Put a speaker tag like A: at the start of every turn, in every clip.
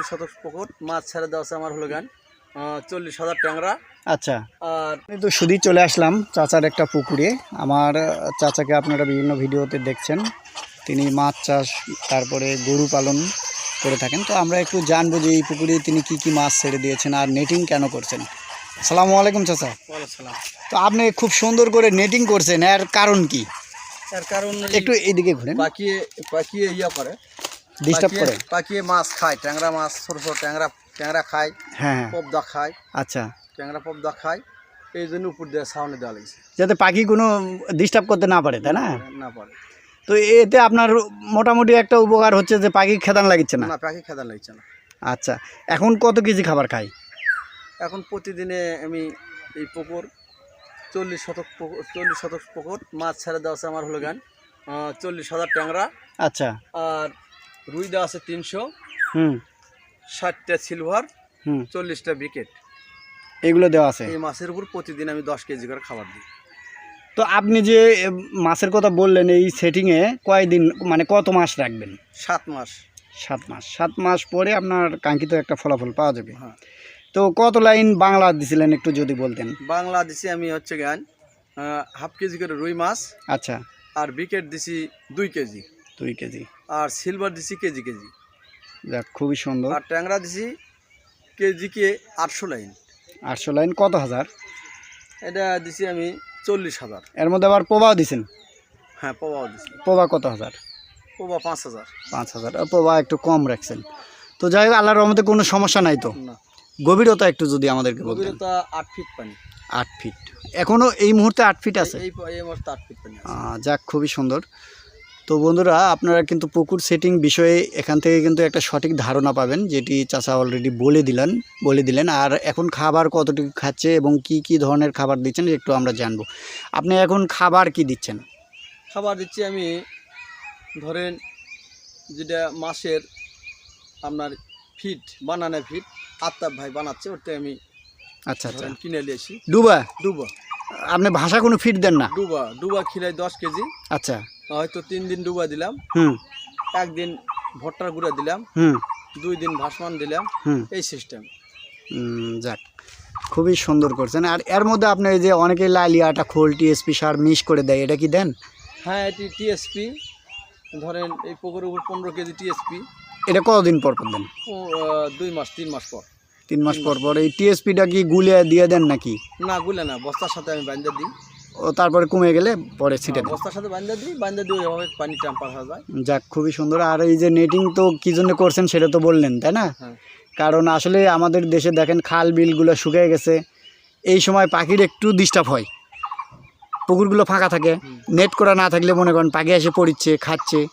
A: চল্লিশ শতক পুকুর মাছ ছেড়ে দেওয়া আছে আমার হলো গান চল্লিশ হাজার ট্যাংরা।
B: আচ্ছা।
A: আর
B: আমি তো শুধুই চলে আসলাম চাচার একটা পুকুরে। আমার চাচাকে আপনারা বিভিন্ন ভিডিওতে দেখছেন। তিনি মাছ চাষ তারপরে গরু পালন করে থাকেন। তো আমরা একটু জানব যে এই পুকুরে তিনি কি কি মাছ ছেড়ে দিয়েছেন আর নেটিং কেন করছেন। সালামু আলাইকুম চাচা। তো আপনি খুব সুন্দর করে নেটিং করছেন। এর কারণ কি?
A: এর কারণ
B: একটু এইদিকে ঘুরেন।
A: পাকিয়ে পাকিয়ে ইয়া করে।
B: ডিস্টার্ব করে।
A: পাকিয়ে মাছ খায় ট্যাংরা মাছ ছোট ছোট ট্যাংরা ট্যাংরা খায়
B: হ্যাঁ হ্যাঁ।
A: পবদা খায়।
B: আচ্ছা।
A: ট্যাংরা পবদা খায় এই জন্য উপর দিয়ে ছাউনি দেওয়া লাগছে।
B: যাতে পাখি কোনো ডিস্টার্ব করতে না পারে তাই না?
A: না পারে।
B: তো এতে আপনার মোটামুটি একটা উপকার হচ্ছে যে পাখি খেদান লাগিচ্ছে না?
A: পাখি খেদান লাগছে না।
B: আচ্ছা এখন কত কেজি খাবার খাই
A: এখন প্রতিদিনে আমি এই পুকুর চল্লিশ শতক চল্লিশ শতক পুকুর মাছ ছেড়ে দেওয়া আমার হলো গান চল্লিশ হাজার ট্যাংরা।
B: আচ্ছা।
A: আর রুই দেওয়া আছে তিনশো
B: হুম।
A: ষাটটা সিলভার
B: হুম।
A: চল্লিশটা বিকেট
B: এগুলো দেওয়া আছে?
A: এই মাছের উপর প্রতিদিন আমি দশ কেজি করে খাবার দিই।
B: তো আপনি যে মাছের কথা বললেন এই সেটিংয়ে কয়দিন মানে কত মাস রাখবেন?
A: সাত মাস।
B: সাত মাস। সাত মাস পরে আপনার কাঙ্ক্ষিত একটা ফলাফল পাওয়া যাবে।
A: হ্যাঁ।
B: তো কত লাইন বাংলা দিছিলেন একটু যদি বলতেন?
A: বাংলা দিছি আমি হচ্ছে গান হাফ কেজি করে রুই মাছ
B: আচ্ছা।
A: আর বিকেট দিছি দুই কেজি।
B: দুই কেজি।
A: আর সিলভার দিছি কেজি কেজি।
B: যাক খুবই সুন্দর।
A: আর ট্যাংরা দিছি কেজি কে আটশো লাইন।
B: আটশো লাইন কত হাজার?
A: এটা দিছি আমি চল্লিশ হাজার।
B: এর মধ্যে আবার পোবাও দিছেন?
A: হ্যাঁ পোবাও দিছি।
B: পোবা কত হাজার?
A: পোবা পাঁচ হাজার।
B: পাঁচ হাজার। পোবা একটু কম রাখছেন। তো যাই হোক আল্লাহর রহমতে কোনো সমস্যা নাই তো?
A: না।
B: গভীরতা একটু যদি আমাদেরকে
A: গভীরতা আট ফিট পানি।
B: আট ফিট। এখনও এই মুহূর্তে আট ফিট আছে?
A: এই এই মুহূর্তে আট ফিট পানি
B: যাক খুবই সুন্দর। তো বন্ধুরা আপনারা কিন্তু পুকুর সেটিং বিষয়ে এখান থেকে কিন্তু একটা সঠিক ধারণা পাবেন যেটি চাচা অলরেডি বলে দিলেন বলে দিলেন। আর এখন খাবার কতটুকু খাচ্ছে এবং কি কি ধরনের খাবার দিচ্ছেন একটু আমরা জানব। আপনি এখন খাবার কি দিচ্ছেন?
A: খাবার দিচ্ছি আমি ধরেন যেটা মাসের আপনার ফিট বানানো ফিট আত্মাব ভাই বানাচ্ছে ওটা আমি
B: আচ্ছা আচ্ছা।
A: কিনে নিয়েছি
B: ডুবা?
A: ডুবা।
B: আপনি ভাষা কোনো ফিট দেন না?
A: ডুবা ডুবা খিলাই দশ কেজি।
B: আচ্ছা।
A: হয়তো তিন দিন ডুবা দিলাম।
B: হুম।
A: একদিন ভট্টার গুঁড়া দিলাম।
B: হুম।
A: দুই দিন ভাসমান দিলাম।
B: হুম।
A: এই সিস্টেম
B: যাক। খুবই সুন্দর করছেন। আর এর মধ্যে আপনি এই যে অনেকে লালি আটা খোল টিএসপি সার মিশ করে দেয় এটা কি দেন?
A: হ্যাঁ এটি টিএসপি ধরেন এই পুকুরের উপর পনেরো কেজি টিএসপি
B: এটা কতদিন পর পর দেন?
A: দুই মাস তিন মাস পর।
B: তিন মাস পর পর। এই টিএসপিটা কি গুলে দিয়ে দেন নাকি?
A: না গুলে না বস্তার সাথে আমি বান্ধা দিই।
B: তারপরে কমে গেলে পরে ছিটে দেন
A: বস্তার সাথে বান্ধা দিই বান্ধা দিয়ে ওইভাবে পানি ট্যাম্পার হয়ে যায়।
B: যাক খুবই সুন্দর। আর এই যে নেটিং তো কী জন্য করছেন সেটা তো বললেন তাই না?
A: হ্যাঁ।
B: কারণ আসলে আমাদের দেশে দেখেন খাল বিলগুলো শুকিয়ে গেছে। এই সময় পাখির একটু ডিস্টার্ব হয়। পুকুরগুলো ফাঁকা থাকে। নেট করা না থাকলে মনে করেন পাখি এসে পড়িচ্ছে খাচ্ছে।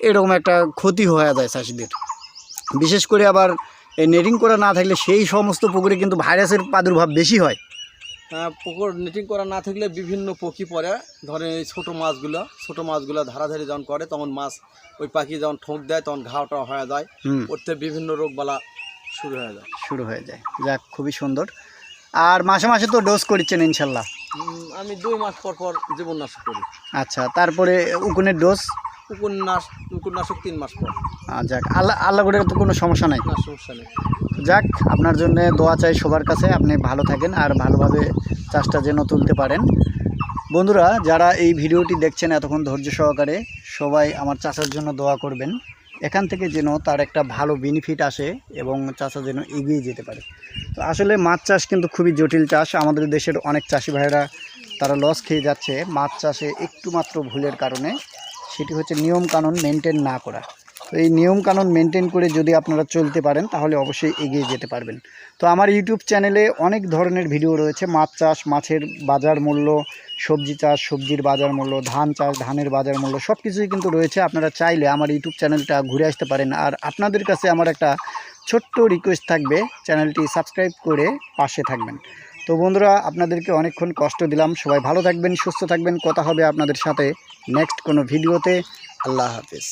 B: এরকম একটা ক্ষতি হয়ে যায় চাষিদের। বিশেষ করে আবার এই নেটিং করা না থাকলে সেই সমস্ত পুকুরে কিন্তু ভাইরাসের প্রাদুর্ভাব বেশি হ্যাঁ,
A: পুকুর নেটিং করা না থাকলে বিভিন্ন পক্ষী পরে ধরেন এই ছোটো মাছগুলো ছোটো মাছগুলো ধারাধারি যখন করে তখন মাছ ওই পাখি যখন ঠোঁক দেয় তখন ঘাওটা হয়ে যায়। ওতে বিভিন্ন রোগবালা শুরু হয়ে যায়।
B: শুরু হয়ে যায়। যাক খুবই সুন্দর। আর মাসে মাসে তো ডোজ করছেন ইনশাল্লাহ।
A: আমি দুই মাস পর পর জীবন জীবননাশক করি।
B: আচ্ছা তারপরে উকুনের ডোজ
A: উপন্যাস উপন্যাসক তিন মাস পর।
B: যাক আল্লাহ আল্লাহ করে তো কোনো সমস্যা নাই।
A: না সমস্যা নেই।
B: যাক আপনার জন্য দোয়া চাই সবার কাছে আপনি ভালো থাকেন আর ভালোভাবে চাষটা যেন তুলতে পারেন। বন্ধুরা যারা এই ভিডিওটি দেখছেন এতক্ষণ ধৈর্য সহকারে সবাই আমার চাষার জন্য দোয়া করবেন। এখান থেকে যেন তার একটা ভালো বেনিফিট আসে এবং চাষা যেন এগিয়ে যেতে পারে। তো আসলে মাছ চাষ কিন্তু খুবই জটিল চাষ। আমাদের দেশের অনেক চাষি ভাইরা তারা লস খেয়ে যাচ্ছে। মাছ চাষে একটু মাত্র ভুলের কারণে সেটি হচ্ছে নিয়ম কানুন মেনটেন না করা। তো এই নিয়ম কানুন মেনটেন করে যদি আপনারা চলতে পারেন, তাহলে অবশ্যই এগিয়ে যেতে পারবেন। তো আমার ইউটিউব চ্যানেলে অনেক ধরনের ভিডিও রয়েছে। মাছ চাষ, মাছের বাজার মূল্য, সবজি চাষ, সবজির বাজার মূল্য, ধান চাষ, ধানের বাজার মূল্য সব কিছুই কিন্তু রয়েছে। আপনারা চাইলে আমার ইউটিউব চ্যানেলটা ঘুরে আসতে পারেন। আর আপনাদের কাছে আমার একটা ছোট্ট রিকোয়েস্ট থাকবে চ্যানেলটি সাবস্ক্রাইব করে পাশে থাকবেন। তো বন্ধুরা, আপনাদেরকে অনেকক্ষণ কষ্ট দিলাম। সবাই ভালো থাকবেন, সুস্থ থাকবেন। কথা হবে আপনাদের সাথে নেক্সট কোনো ভিডিওতে আল্লাহ হাফিজ।